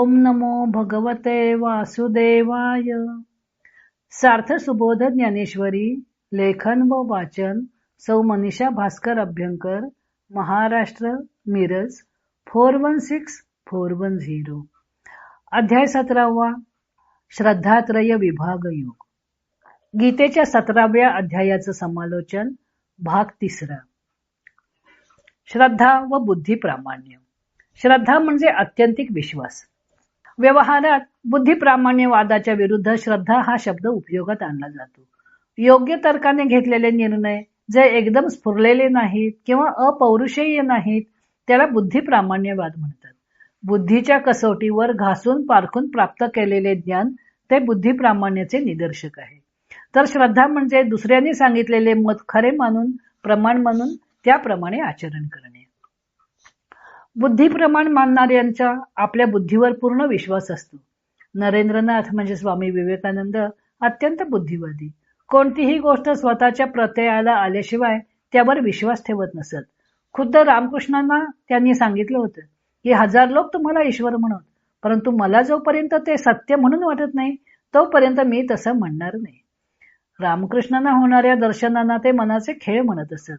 ओम नमो भगवते वासुदेवाय. सार्थ सुबोध ज्ञानेश्वरी लेखन व वाचन Sau Manisha Bhaskar Abhyankar Maharashtra Miraj four one six four one zero. अध्याय सतरावा श्रद्धात्रय विभाग योग. गीतेच्या सतराव्या अध्यायाचं समालोचन भाग तिसरा. श्रद्धा व बुद्धी प्रामाण्य. श्रद्धा म्हणजे अत्यंतिक विश्वास. व्यवहारात बुद्धिप्रामाण्यवादाच्या विरुद्ध श्रद्धा हा शब्द उपयोगात आणला जातो. योग्य तर्काने घेतलेले निर्णय जे एकदम स्फुरलेले नाहीत किंवा अपौरुषेय नाहीत त्याला बुद्धिप्रामाण्यवाद म्हणतात. बुद्धीच्या कसोटीवर घासून पारखून प्राप्त केलेले ज्ञान ते बुद्धिप्रामाण्याचे निदर्शक आहे. तर श्रद्धा म्हणजे दुसऱ्यांनी सांगितलेले मत खरे मानून प्रमाण मानून त्याप्रमाणे आचरण करणे. बुद्धीप्रमाण मानणाऱ्यांचा आपल्या बुद्धीवर पूर्ण विश्वास असतो. नरेंद्रनाथ म्हणजे स्वामी विवेकानंद अत्यंत बुद्धिवादी. कोणतीही गोष्ट स्वतःच्या प्रत्ययाला आल्याशिवाय त्यावर विश्वास ठेवत नसत. खुद्द रामकृष्णांना त्यांनी सांगितलं होतं की हजार लोक तुम्हाला ईश्वर म्हणत परंतु मला जोपर्यंत ते सत्य म्हणून वाटत नाही तोपर्यंत मी तसं म्हणणार नाही. रामकृष्णांना होणाऱ्या दर्शनांना ते मनाचे खेळ म्हणत असत.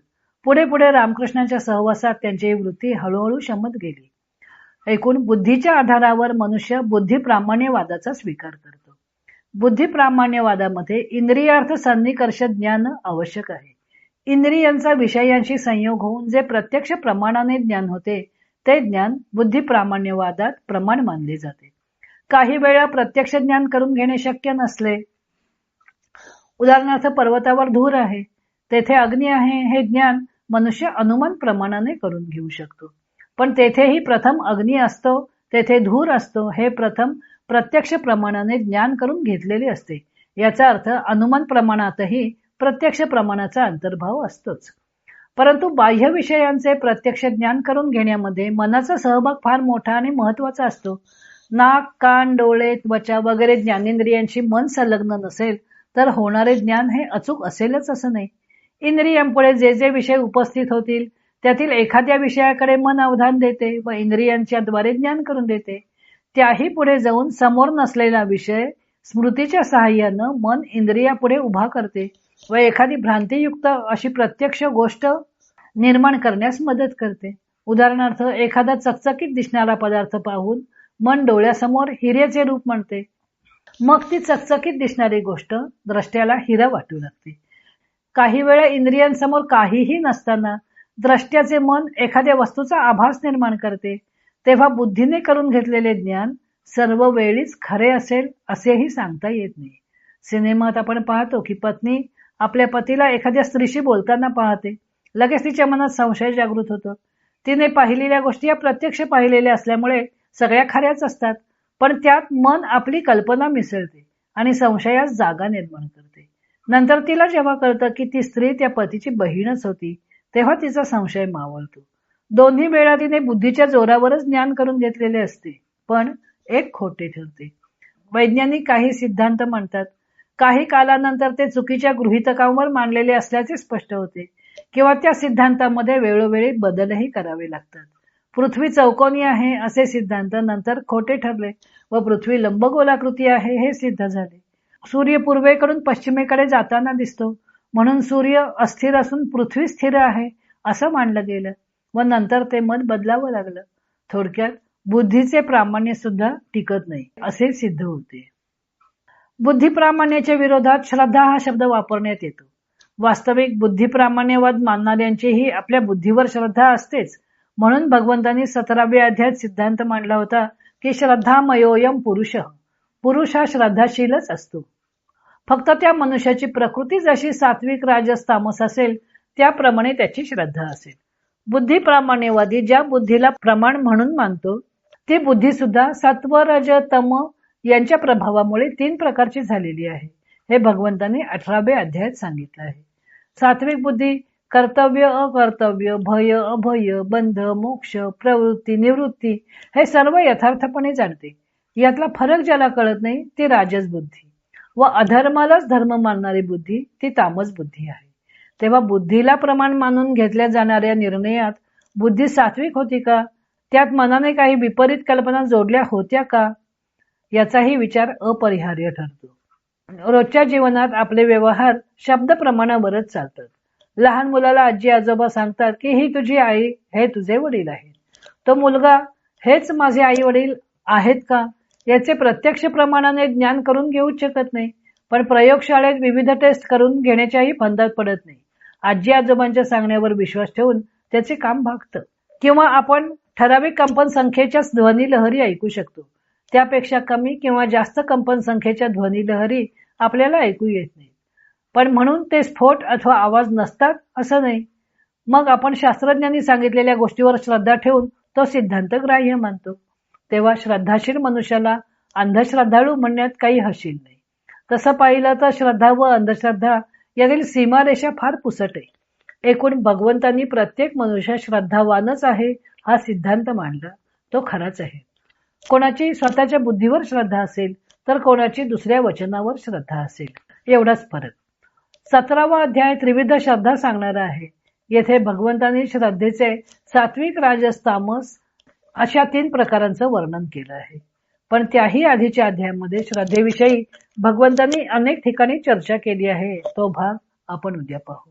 पुढे पुढे रामकृष्णांच्या सहवासात त्यांची वृत्ती हळूहळू शमत गेली. ऐकून बुद्धीच्या आधारावर मनुष्य बुद्धिप्रामाण्यवादाचा स्वीकार करतो. बुद्धिप्रामाण्यवादामध्ये इंद्रियार्थ सन्निकर्ष ज्ञान आवश्यक आहे. इंद्रियांचा विषयांशी संयोग होऊन जे प्रत्यक्ष प्रमाणाने ज्ञान होते ते ज्ञान बुद्धिप्रामाण्यवादात प्रमाण मानले जाते. काही वेळा प्रत्यक्ष ज्ञान करून घेणे शक्य नसले. उदाहरणार्थ पर्वतावर धूर आहे तेथे अग्नी आहे हे ज्ञान मनुष्य अनुमान प्रमाणाने करून घेऊ शकतो. पण तेथेही प्रथम अग्नी असतो तेथे धूर असतो हे प्रथम प्रत्यक्ष प्रमाणाने ज्ञान करून घेतलेले असते. याचा अर्थ अनुमान प्रमाणातही प्रत्यक्ष प्रमाणाचा अंतर्भाव असतोच. परंतु बाह्य विषयांचे प्रत्यक्ष ज्ञान करून घेण्यामध्ये मनाचा सहभाग फार मोठा आणि महत्त्वाचा असतो. नाक कान डोळे त्वचा वगैरे ज्ञानेंद्रियांशी मन संलग्न नसेल तर होणारे ज्ञान हे अचूक असेलच असं नाही. इंद्रियांपुढे जे जे विषय उपस्थित होतील त्यातील एखाद्या विषयाकडे मन अवधान देते व इंद्रियांच्या द्वारे ज्ञान करून देते. त्याही पुढे जाऊन समोर नसलेला विषय स्मृतीच्या सहाय्यानं मन इंद्रियापुढे उभा करते व एखादी भ्रांतीयुक्त अशी प्रत्यक्ष गोष्ट निर्माण करण्यास मदत करते. उदाहरणार्थ एखादा चकचकीत दिसणारा पदार्थ पाहून मन डोळ्यासमोर हिऱ्याचे रूप म्हणते मग ती चकचकीत दिसणारी गोष्ट द्रष्ट्याला हिरा वाटू लागते. काही वेळा इंद्रियांसमोर काहीही नसताना द्रष्ट्याचे मन एखाद्या वस्तूचा आभास निर्माण करते तेव्हा बुद्धीने करून घेतलेले ज्ञान सर्व वेळीच खरे असेल असेही सांगता येत नाही. सिनेमात आपण पाहतो की पत्नी आपल्या पतीला एखाद्या स्त्रीशी बोलताना पाहते. लगेच तिच्या मनात संशय जागृत होतो. तिने पाहिलेल्या गोष्टी या प्रत्यक्ष पाहिलेल्या असल्यामुळे सगळ्या खऱ्याच असतात पण त्यात मन आपली कल्पना मिसळते आणि संशयास जागा निर्माण करते. नंतर तिला जेव्हा कळतं की ती स्त्री त्या पतीची बहीणच होती तेव्हा तिचा संशय मावळतो. दोन्ही वेळा तिने बुद्धीच्या जोरावरच ज्ञान करून घेतलेले असते पण एक खोटे ठरते. वैज्ञानिक काही सिद्धांत म्हणतात काही कालानंतर ते चुकीच्या गृहितकांवर मांडलेले असल्याचे स्पष्ट होते किंवा त्या सिद्धांतामध्ये वेळोवेळी बदलही करावे लागतात. पृथ्वी चौकोनी आहे असे सिद्धांत नंतर खोटे ठरले व पृथ्वी लंबगोलाकृती आहे हे सिद्ध झाले. सूर्य पूर्वेकडून पश्चिमेकडे जाताना दिसतो. म्हणून सूर्य अस्थिर असून पृथ्वी स्थिर आहे असं मानलं गेलं. व नंतर ते मत बदलावं लागलं. थोडक्यात बुद्धीचे प्रामाण्य सुद्धा टिकत नाही असे सिद्ध होते. बुद्धिप्रामाण्याच्या विरोधात श्रद्धा हा शब्द वापरण्यात येतो. वास्तविक बुद्धिप्रामाण्यवाद मानणाऱ्यांचीही आपल्या बुद्धीवर श्रद्धा असतेच. म्हणून भगवंतांनी सतराव्या अध्यात सिद्धांत मांडला होता की श्रद्धा मयोयम पुरुष. पुरुष हा श्रद्धाशीलच असतो. फक्त त्या मनुष्याची प्रकृती जशी सात्विक राजस तामस असेल त्याप्रमाणे त्याची श्रद्धा असेल. बुद्धिप्रामाण्यवादी ज्या बुद्धीला प्रमाण म्हणून मानतो ती बुद्धी सुद्धा सत्व रज तम यांच्या प्रभावामुळे तीन प्रकारची झालेली आहे. हे भगवंतांनी अठराव्या अध्यायात सांगितलं आहे. सात्विक बुद्धी कर्तव्य अकर्तव्य भय अभय बंध मोक्ष प्रवृत्ती निवृत्ती हे सर्व यथार्थपणे जाणते. यातला फरक ज्याला कळत नाही ती राजस बुद्धी. व अधर्मालाच धर्म मानणारी बुद्धी ती तामस बुद्धी आहे. तेव्हा बुद्धीला प्रमाण मानून घेतल्या जाणाऱ्या निर्णयात बुद्धी सात्विक होती का? त्यात मनाने काही विपरीत कल्पना जोडल्या होत्या का? याचाही विचार अपरिहार्य ठरतो. रोजच्या जीवनात आपले व्यवहार शब्द प्रमाणावरच चालतात. लहान मुलाला आजी आजोबा सांगतात की ही तुझी आई हे तुझे वडील आहेत. तो मुलगा हेच माझे आई वडील आहेत का? याचे प्रत्यक्ष प्रमाणाने ज्ञान करून घेऊच शकत नाही. पण प्रयोगशाळेत विविध टेस्ट करून घेण्याच्याही फंदात पडत नाही. आजी आजोबांच्या सांगण्यावर विश्वास ठेवून त्याचे काम भागतं. किंवा आपण ठराविक कंपन संख्येच्या ध्वनी लहरी ऐकू शकतो. त्यापेक्षा कमी किंवा जास्त कंपन संख्येच्या ध्वनी लहरी आपल्याला ऐकू येत नाही. पण म्हणून ते स्फोट अथवा आवाज नसतात असं नाही. मग आपण शास्त्रज्ञांनी सांगितलेल्या गोष्टीवर श्रद्धा ठेवून तो सिद्धांत ग्राह्य मानतो. तेव्हा श्रद्धाशील मनुष्याला अंधश्रद्धाळू म्हणण्यात काही हशील नाही. तसं पाहिलं तर श्रद्धा व अंधश्रद्धा यातील सीमारेषा फार पुसट. आहे एकूण भगवंतांनी प्रत्येक मनुष्य श्रद्धावानच आहे हा सिद्धांत मांडला. तो खराच आहे. कोणाची स्वतःच्या बुद्धीवर श्रद्धा असेल तर कोणाची दुसऱ्या वचनावर श्रद्धा असेल एवढाच फरक. सतरावा अध्याय त्रिविध श्रद्धा सांगणारा आहे येथे भगवंतांनी श्रद्धेचे सात्विक राजस तामस अशा तीन प्रकारांचं वर्णन केलं आहे. पण त्याही आधीच्या अध्यायामध्ये श्रद्धेविषयी भगवंतांनी अनेक ठिकाणी चर्चा केली आहे. तो भाग आपण उद्या पाहू.